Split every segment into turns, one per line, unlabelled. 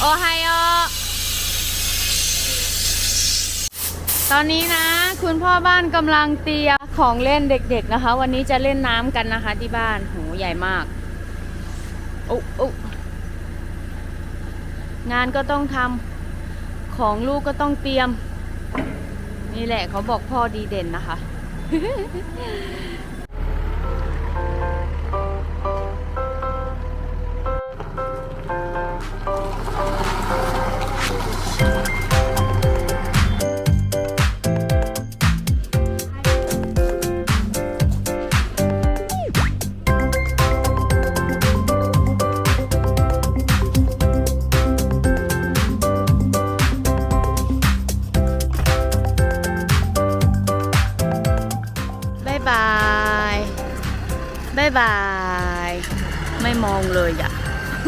โอไฮโอ ตอนนี้นะ คุณพ่อบ้านกำลังเตรียมของเล่นเด็กๆนะคะ วันนี้จะเล่นน้ำกันนะคะที่บ้านโหใหญ่มากโอ้โองานก็ต้องทำของลูกก็ต้องเตรียม นี่แหละเขาบอกพ่อดีเด่นนะคะายบายบายบาย ไม่มองเลยอะ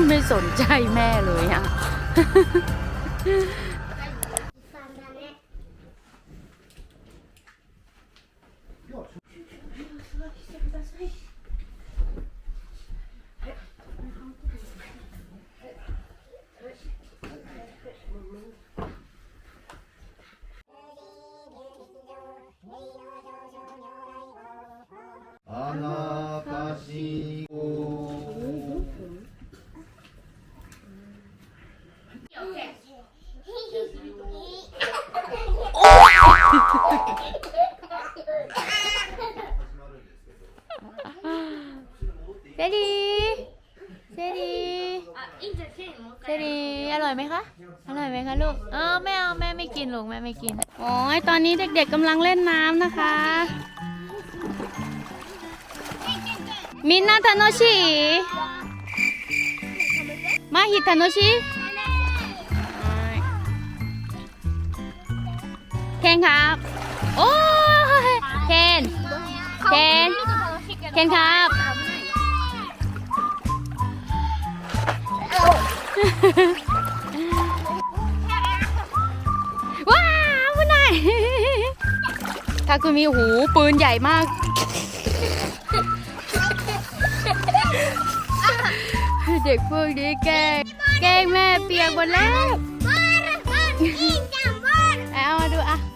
ไม่สนใจแม่เลยอะ เจดีเจดีเจดีอร่อยไหมคะ อร่อยไหมคะลูก เออไม่เอาแม่ไม่กินลูกแม่ไม่กิน โอ้ยตอนนี้เด็กๆกำลังเล่นน้ำนะคะ มินนาทาโนชิมาฮิตาโนชิเคนครับ โอ้ยเคนเคนเคนครับ ว้าวคุณนายถ้าคุมีหูปืนใหญ่มาก เด็กพวกนี้แกล้งแกล้งแม่เปียกหมดแล้ว เอามาดูอะ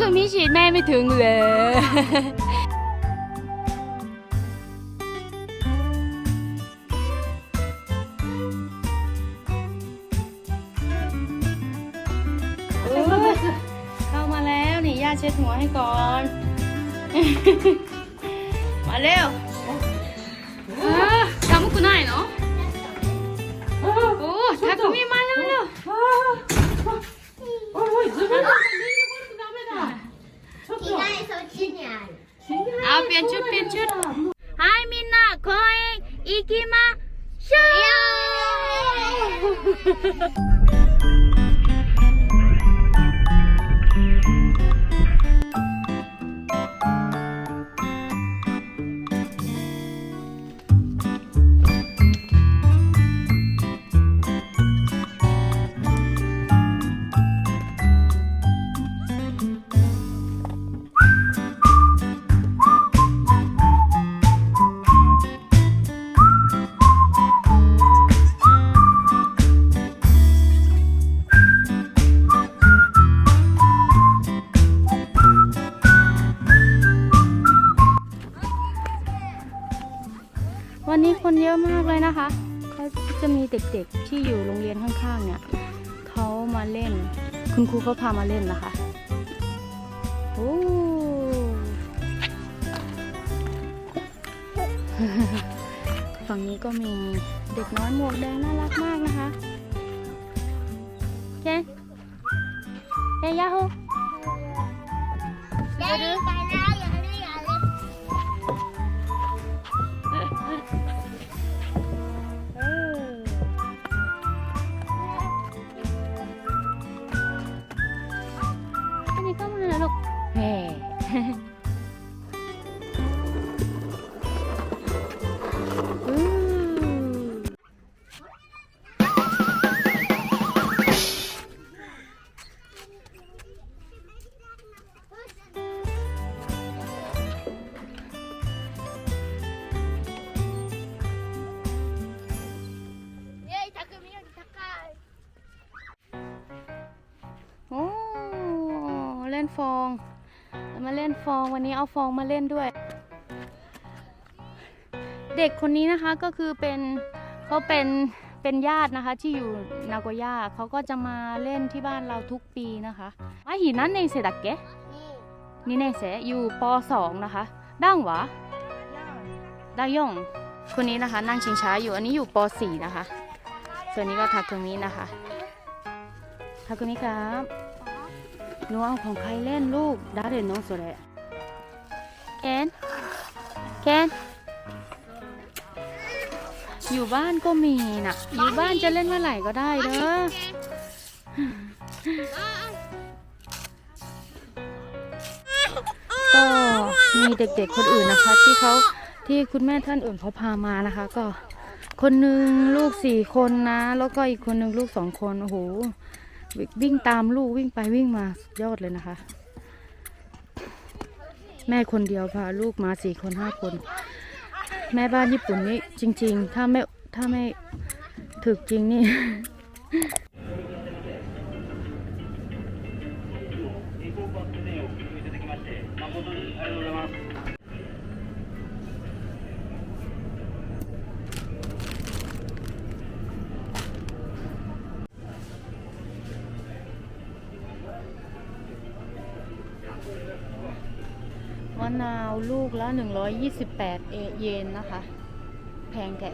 ตาคุณมิฉีดแม่ไม่ถึงเลยโอ้ยเข้ามาแล้วนี่ย่าเช็ดหัวให้ก่อน มาเร็วทำกูหน่อยเนาะโอ้ทาคุมิมาแล้ว เร็วเอาเปลี่ยนชุดเปลี่ยนชุดไฮมินนาคอยอีกิมาช เยอะมากเลยนะคะเขาจะมีเด็กๆที่อยู่โรงเรียนข้างๆเนี่ยเขามาเล่น คุณครูเขาพามาเล่นนะคะโอ้ฝั่งนี้ก็มีเด็กน้อยหมวกแดงน่ารักมากนะคะเคนเคนยาฮู
Daddy, ไเล่น
ฟอง มาเล่นฟองวันนี้เอาฟองมาเล่นด้วย เด็กคนนี้นะคะก็คือเป็นเขาเป็นเป็นญาตินะคะที่อยู่นาโกย่าเขาก็จะมาเล่นที่บ้านเราทุกปีนะคะอาหินันในเซดักเกะนี่ในเซอยู่ป .2 นะคะดังหวะดังยงคนนี้นะคะ นั่งชิงช้าอยู่อันนี้อยู่ป .4 นะคะ ส่วนนี้ก็ทาคุมินะคะทาคุมิครับ หนูเอาของใครเล่นลูกดาเรนโนโซเรเคนเคนอยู่บ้านก็มีนะอยู่บ้านจะเล่นเมื่อไหร่ก็ได้เด้อก็มีเด็กๆคนอื่นนะคะ ที่เขาที่คุณแม่ท่านอื่นเขาพามานะคะ ก็คนหนึ่งลูกสี่คนนะ แล้วก็อีกคนหนึ่งลูกสองคนโอ้โห วิ่งตามลูกวิ่งไปวิ่งมายอดเลยนะคะ แม่คนเดียวพาลูกมาสี่คนห้าคน แม่บ้านญี่ปุ่นนี่จริง ๆ ถ้าไม่ถ้าไม่ถึกจริงนี่ มะนาวลูกละ 128 เอเยนนะคะ แพงแก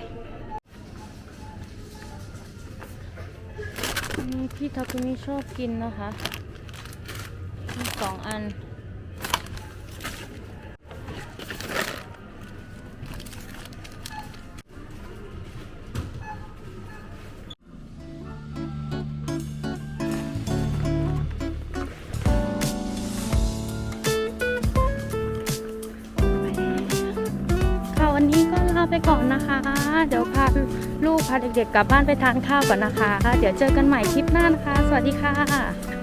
นี่พี่ทักุมิชอบกินนะคะสองอัน ไปก่อนนะคะ เดี๋ยวพาลูกพาเด็กๆกลับบ้านไปทานข้าวก่อนนะคะ เดี๋ยวเจอกันใหม่คลิปหน้านะคะ สวัสดีค่ะ